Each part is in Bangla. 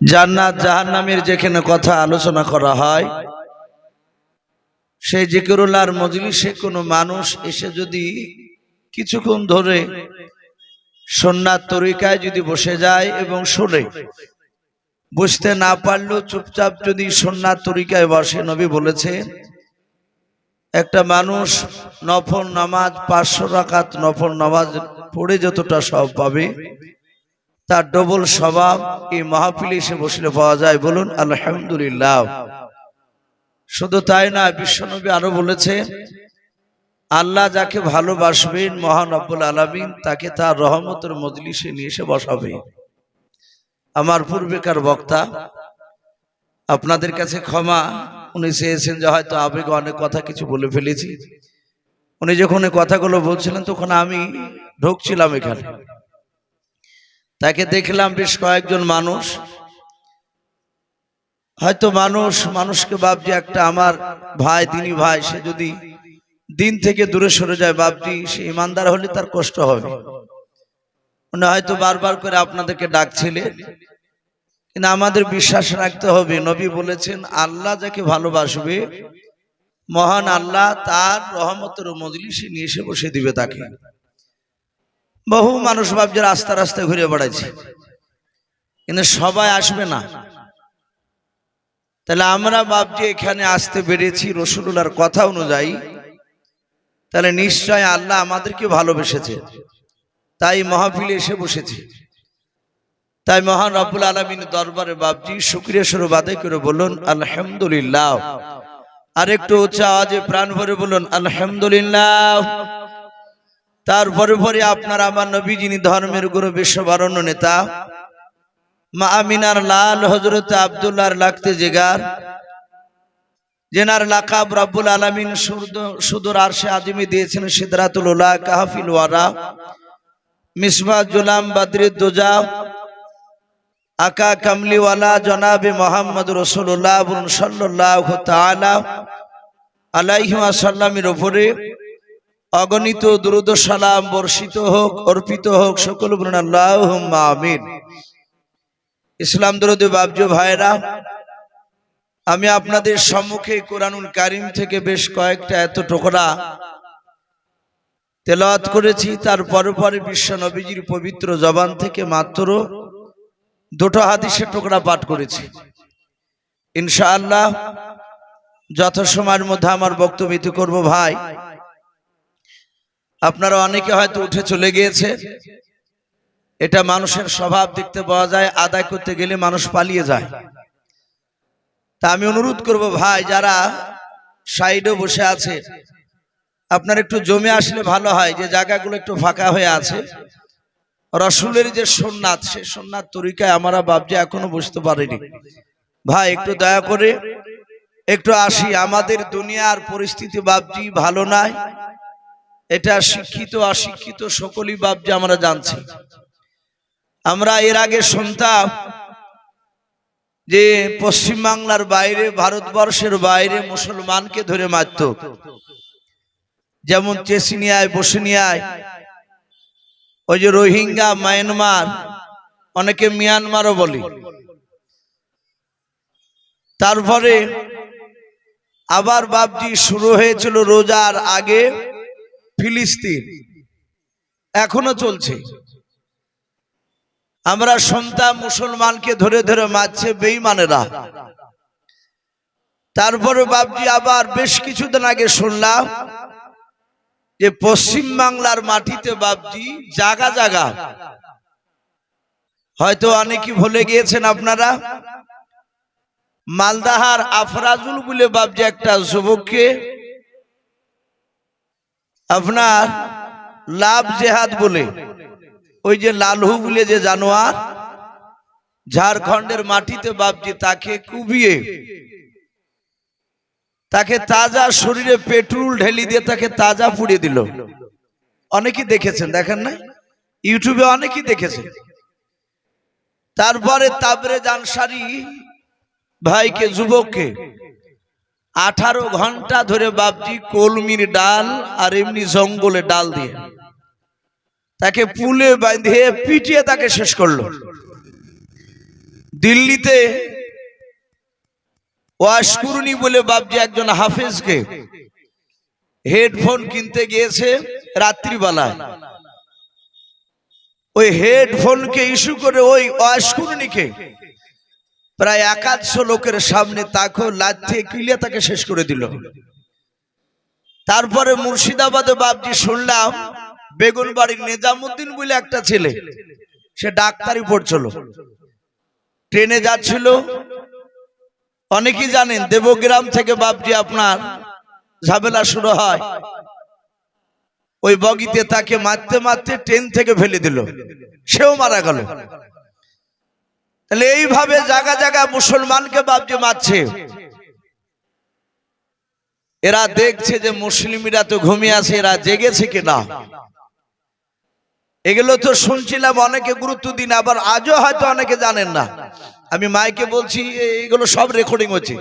জান্নাত জাহান্নামের যেখানে কথা আলোচনা করা হয়, সেই জিকিরুল্লাহর মজলিসে কোনো মানুষ এসে যদি কিছুক্ষণ ধরে সন্ন্যার তরিকায় যদি বসে যায় এবং শোনে, বুঝতে না পারলেও চুপচাপ যদি সন্ন্যার তরিকায় বসে, নবী বলেছে, একটা মানুষ নফল নামাজ, পাঁচশো রাকাত নফল নামাজ পড়ে যতটা সব পাবে তার ডবল স্বভাব এই মাহফিলে এসে বসলে পাওয়া যায়। বলুন, আলহামদুলিল্লাহ। শুধু তাই না, বিশ্বনবী আরও বলেছে আল্লাহ যাকে ভালোবাসবেন, মহান আব্বুল আলমিন, তাকে তার রহমতের মজলিসে নিয়ে এসে বসাবে। আমার পূর্বেকার বক্তা, আপনাদের কাছে ক্ষমা, উনি চেয়েছেন যে হয়তো আবেগে অনেক কথা কিছু বলে ফেলেছি। উনি যখন কথাগুলো বলছিলেন, তখন আমি ঢুকছিলাম এখানে। তাকে দেখলাম বেশ কয়েকজন মানুষ। হয়তো মানুষ, মানুষকে ভাবছি একটা আমার ভাই, তিনি ভাই, সে যদি দিন থেকে দূরে সরে যায় বাপজি সে ইমানদার হলে তার কষ্ট হবে। উনি হয়তো বারবার করে আপনাদেরকে ডাকছিলেন, কিন্তু আমাদের বিশ্বাস রাখতে হবে, নবী বলেছেন, আল্লাহ যাকে ভালোবাসবে, মহান আল্লাহ তার রহমতের মজলিসে নিয়ে এসে বসে দিবে তাকে। বহু মানুষ ভাবছে, রাস্তা রাস্তায় ঘুরে বেড়াচ্ছে কিন্তু সবাই আসবে না। তাহলে আমরা ভাবছি, এখানে আসতে পেরেছি রসুল্লাহর কথা অনুযায়ী। তাহলে নিশ্চয় আল্লাহ আমাদেরকে ভালোবেসেছে। তাই মহাফিলে এসে বসেছি। তাই মহান রব্বুল আলমিন দরবারে বাবজি শুক্রিয়া স্বরূপ আদায় করে বলুন, আলহামদুলিল্লাহ। আর একটু উচ্চ আওয়াজে প্রাণ ভরে বলুন, আলহামদুলিল্লাহ। তারপরে পরে আপনার আমার নবী যিনি ধর্মের গুরু বিশ্ববারণ্য নেতা, মা আমিনার লাল হজরত আবদুল্লাহর লাগতে জেগার জেনার লাকাব রব্বুল আলমিন সুদূর আরশে আজমি দিয়েছেন সিদরাতুল উলা, কাহাফিল ওয়ারা মিসবা জুলাম বাদরিদ দুজা, আকা কামলিওয়ালা, জনাবে মোহাম্মদ রসুল্লাহ সাল্লাহ তালা আলাইহিমা সাল্লামের ওপরে অগণিত দুরুদ সালাম বর্ষিত হোক, অর্পিত হোক, সকল আমিন। ইসলাম দরুদ বাবজু ভাইরা, আমি আপনাদের সম্মুখে কোরআনুল কারিম থেকে বেশ কয়েকটা এত টুকরা তেলাওয়াত করেছি, তার পরে পরে বিশ্ব নবীজির পবিত্র জবান থেকে মাত্র দুটো হাদিসের টুকরা পাঠ করেছি। ইনশাআল্লাহ যথাসময়ের মধ্যে আমার বক্তব্য করব ভাই আপনারা অনেকে হয়তো উঠে চলে গিয়েছে। এটা মানুষের স্বভাব দেখতে পাওয়া যায়, আদায় করতে গেলে মানুষ পালিয়ে যায়। তা আমি অনুরোধ করব ভাই, যারা সাইডে বসে আছে, আপনার একটু জমে আসলে ভালো হয় যে জায়গাগুলো একটু ফাঁকা হয়ে আছে। রসুলের যে সোননাথ, সে সোননাথ তরিকায় আমরা বাবজি এখনও বুঝতে পারিনি। ভাই, একটু দয়া করে, একটু আসি। আমাদের দুনিয়ার পরিস্থিতি বাবজি ভালো নাই। এটা শিক্ষিত, অশিক্ষিত সকলই যে আমরা জানছি। আমরা এর আগে শুনতাম যে পশ্চিম বাংলার বাইরে, ভারতবর্ষের বাইরে মুসলমানকে ধরে মারত। যেমন চেসিনিয়ায় বসিনিয়ায়, ওই যে রোহিঙ্গা, মায়ানমার, অনেকে মিয়ানমারও বলি। তারপরে আবার বাবজি শুরু হয়েছিল রোজার আগে ফিলিস্তিন। এখনও চলছে। আমরা শুনতাম মুসলমানকে ধরে ধরে মারছে বেইমানেরা তারপরে বাবজি আবার বেশ কিছুদিন আগে শুনলাম যে পশ্চিম বাংলার মাটিতে বাবজি জাগা জাগা। হয়তো অনেকে ভুলে গিয়েছেন আপনারা। মালদাহার আফরাজুল বলে বাবজি একটা যুবককে আপনার লাভ জেহাদ বলে। ওই যে লালহু বলে যে জানোয়ার, ঝাড়খণ্ডের মাটিতে বাবজি তাকে কুবিয়ে, তাকে তাজা শরীরে পেট্রোল ঢেলি দিয়ে তাকে তাজা পুড়িয়ে দিল। অনেকেই দেখেছেন, দেখেন না? ইউটিউবে অনেকেই দেখেছেন। তারপরে তাবরে জানসারি ভাইকে, যুবককে আঠারো ঘণ্টা ধরে বাবজি কলমির ডাল আর এমনি জঙ্গলে ডাল দিয়ে। তাকে পুলে বাঁধিয়ে পিটিয়ে তাকে শেষ করল। দিল্লিতে ওয়াশকুরুনি বলে বাবজি একজন হাফেজকে হেডফোন কিনতে গিয়েছে রাত্রিবেলায়। ওই হেডফোনকে ইস্যু করে ওই অয়াসকুরনিকে প্রায় একাদশো লোকের সামনে তাকে লাথে কিলে তাকে শেষ করে দিল। তারপরে মুর্শিদাবাদে বাবজি শুনলাম বেগুন বাড়ির নেজামুদ্দিন বলে একটা ছেলে, সে ডাক্তারি পড়ছিল। ট্রেনে যাচ্ছিল। অনেকেই জানেন দেবগ্রাম থেকে বাবজি আপনার ঝামেলা শুরু হয়। ওই বগিতে তাকে মারতে মারতে ট্রেন থেকে ফেলে দিল। সেও মারা গেল। তাহলে এইভাবে জায়গা জায়গা মুসলমানকে বাবজি মারছে। এরা দেখছে যে মুসলিমরা তো ঘুমিয়ে আছে, এরা জেগেছে কিনা। এগুলো তো শুনছিলাম, অনেকে গুরুত্ব দিন, আবার আজও হয়তো অনেকে জানেন না। আমি মাইকে বলছি এগুলো সব রেকর্ডিং হচ্ছে।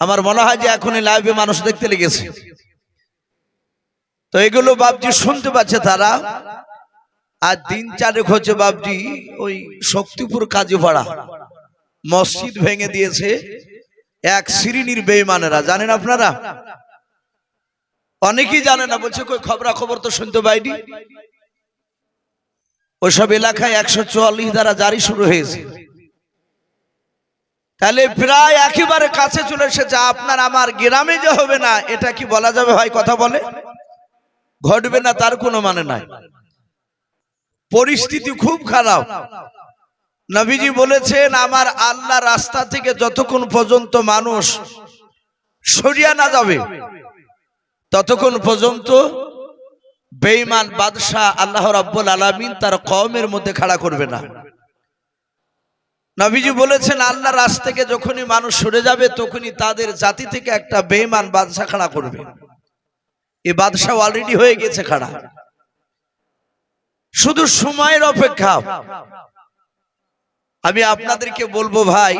আমার মনে হয় যে এখন লাইভে মানুষ দেখতে লেগেছে। তো এগুলো বাবজি শুনতে পাচ্ছে তারা। আর দিন চারেক হচ্ছে বাবজি ওই শক্তিপুর কাজীপাড়া। মসজিদ ভেঙে দিয়েছে এক শ্রেণির বেইমানেরা জানেন আপনারা? অনেকেই জানে না, বলছে, কই খবরা খবর তো শুনতে পাইনি। ওইসব এলাকায় একশো চুয়াল্লিশ দ্বারা জারি শুরু হয়েছে। তাহলে প্রায় একেবারে কাছে চলে এসেছে, আপনার আমার গ্রামে যে হবে না, এটা কি বলা যাবে ভাই কথা বলে? ঘটবে না, তার কোনো মানে নাই। পরিস্থিতি খুব খারাপ। নবীজি বলেছেন, আমার আল্লাহ রাস্তা থেকে যতক্ষণ পর্যন্ত মানুষ সরিয়া না যাবে, ততক্ষণ পর্যন্ত বেঈমান বাদশাহ আল্লাহ রাব্বুল আলামিন তার কওমের মধ্যে খাড়া করবে না। নবীজি বলেছেন, আল্লাহ রাস থেকে যখনই মানুষ সরে যাবে, তখনই তাদের জাতি থেকে একটা বেঈমান বাদশাহ খাড়া করবে। এই বাদশাহ অলরেডি হয়ে গেছে খাড়া। শুধু সময়ের অপেক্ষা। আমি আপনাদেরকে বলব ভাই,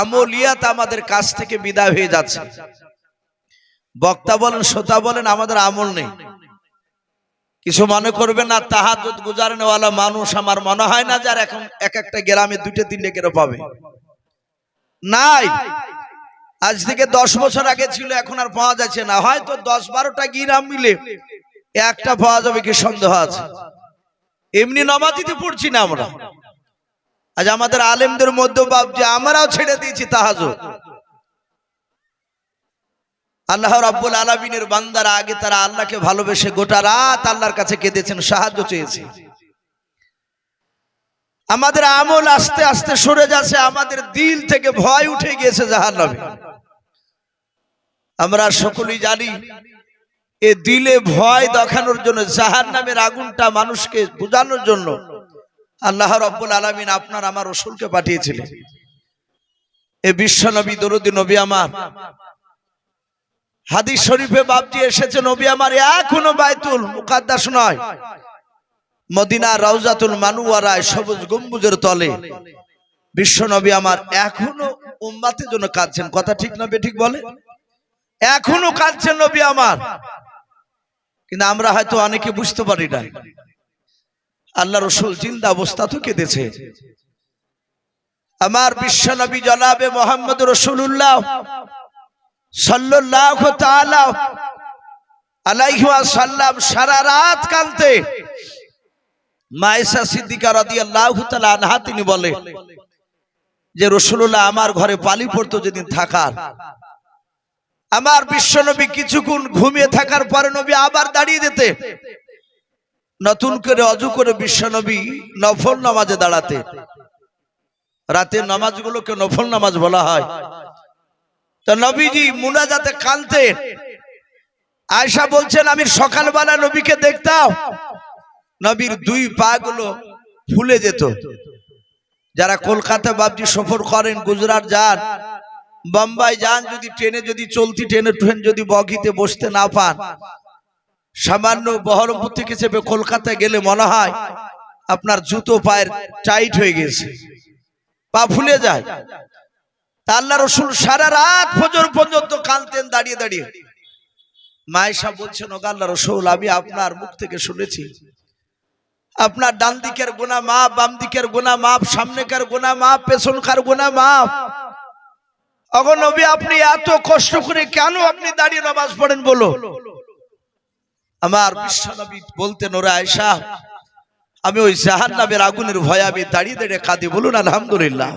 আমলিয়াত আমাদের কাছ থেকে বিদায় হয়ে যাচ্ছে। বক্তা বলেন, শ্রোতা বলেন, আমাদের আমল নেই। কিছু মনে করবে না তাহাজুদ গুজারনেওয়ালা মানুষ, আমার মনে হয় না যার এখন এক একটা গ্রামে দুটো তিনটে কেন পাবে। নাই। আজ থেকে দশ বছর আগে ছিল, এখন আর পাওয়া যাচ্ছে না। হয়তো দশ বারোটা গ্রাম মিলে একটা পাওয়া যাবে কি সন্দেহ আছে? এমনি নমাজিতে পড়ছি না আমরা। আজ আমাদের আলেমদের মধ্যে ভাবছি আমরাও ছেড়ে দিয়েছি তাহাজুদ। আল্লাহ রাব্বুল আলামিনের বান্দারা আগে তারা আল্লাহকে ভালোবেসে গোটা রাত আল্লাহর কাছে কেঁদেছেন, সাহায্য চেয়েছে। আমাদের আমল আস্তে আস্তে সরে যাচ্ছে, আমাদের দিল থেকে ভয় উঠে গিয়েছে জাহান্নামে। আমরা সকলেই জানি এ দিলে ভয় দেখানোর জন্য, জাহান্নামের আগুনটা মানুষকে বোঝানোর জন্য আল্লাহ রব্বুল আলামিন আপনার আমার রসুলকে পাঠিয়েছিলেন। এ বিশ্ব নবী, দরুদি নবী আমার। হাদিস শরীফে বাপজি এসেছে, নবী আমার এখনও বায়তুল মুকাদ্দাস নয়। মদিনা রাউজাতুল মানুয়ারায় সবুজ গম্বুজের তলে। বিশ্ব নবী আমার এখনও উম্মাতের জন্য কাঁদছেন। কথা ঠিক না ঠিক বলে? এখনও কাঁদছেন নবী আমার। কিন্তু আমরা হয়তো অনেকে বুঝতে পারি না। আল্লাহ রসুল জিন্দা অবস্থা তো কেঁদেছে। আমার বিশ্ব নবী জনাবে মোহাম্মদ রসুল্লাহ সাল্লাল্লাহু তাআলা আলাইহি ওয়াসাল্লাম সারা রাত কাঁদতে মায়েশা সিদ্দিকা রাদিয়াল্লাহু তাআলা আনহা তিনি বলে যে, রাসূলুল্লাহ, আমার ঘরে পালি পড়তো যেদিন থাকার। আমার বিশ্বনবী কিছুক্ষণ ঘুমিয়ে থাকার পরে নবী আবার দাঁড়িয়ে যেতে নতুন করে অজু করে বিশ্বনবী নফল নামাজে দাঁড়াতে। রাতের নামাজগুলোকে নফল নামাজ বলা হয়। তো নবীজি মুনাজাতে কানতেন আয়সা বলছেন, আমি সকালবেলা নবীকে দেখতাম। নবীর দুই পা গুলো ফুলে যেত। যারা কলকাতা বাবজি সফর করেন, গুজরাট যান বোম্বাই যান যদি ট্রেনে, যদি চলতি ট্রেনে, ট্রেন যদি বগিতে বসতে না পান, সামান্য বহরমপুর থেকে চেপে কলকাতায় গেলে মনে হয় আপনার জুতো পায়ের টাইট হয়ে গেছে, পা ফুলে যায়। তা রসুল সারা রাত ফজর পর্যন্ত কানতেন দাঁড়িয়ে দাঁড়িয়ে। মায়েশা বলছেন ও আল্লাহ রসুল, আমি আপনার মুখ থেকে শুনেছি। আপনার ডান দিকের গোনা মাপ, বাম দিকের গোনা মাপ, সামনেকার গোনা মাপ, পেছনকার গোনা মাপ। নবী, আপনি এত কষ্ট করে কেন আপনি দাঁড়িয়ে নামাজ পড়েন বলো? আমার বিশ্বনবী বলতেন, ওরা আয়সা আমি ওই জাহান নামের আগুনের ভয়ে আমি দাঁড়িয়ে দাঁড়িয়ে কাঁদি। বলুন, আলহামদুলিল্লাহ।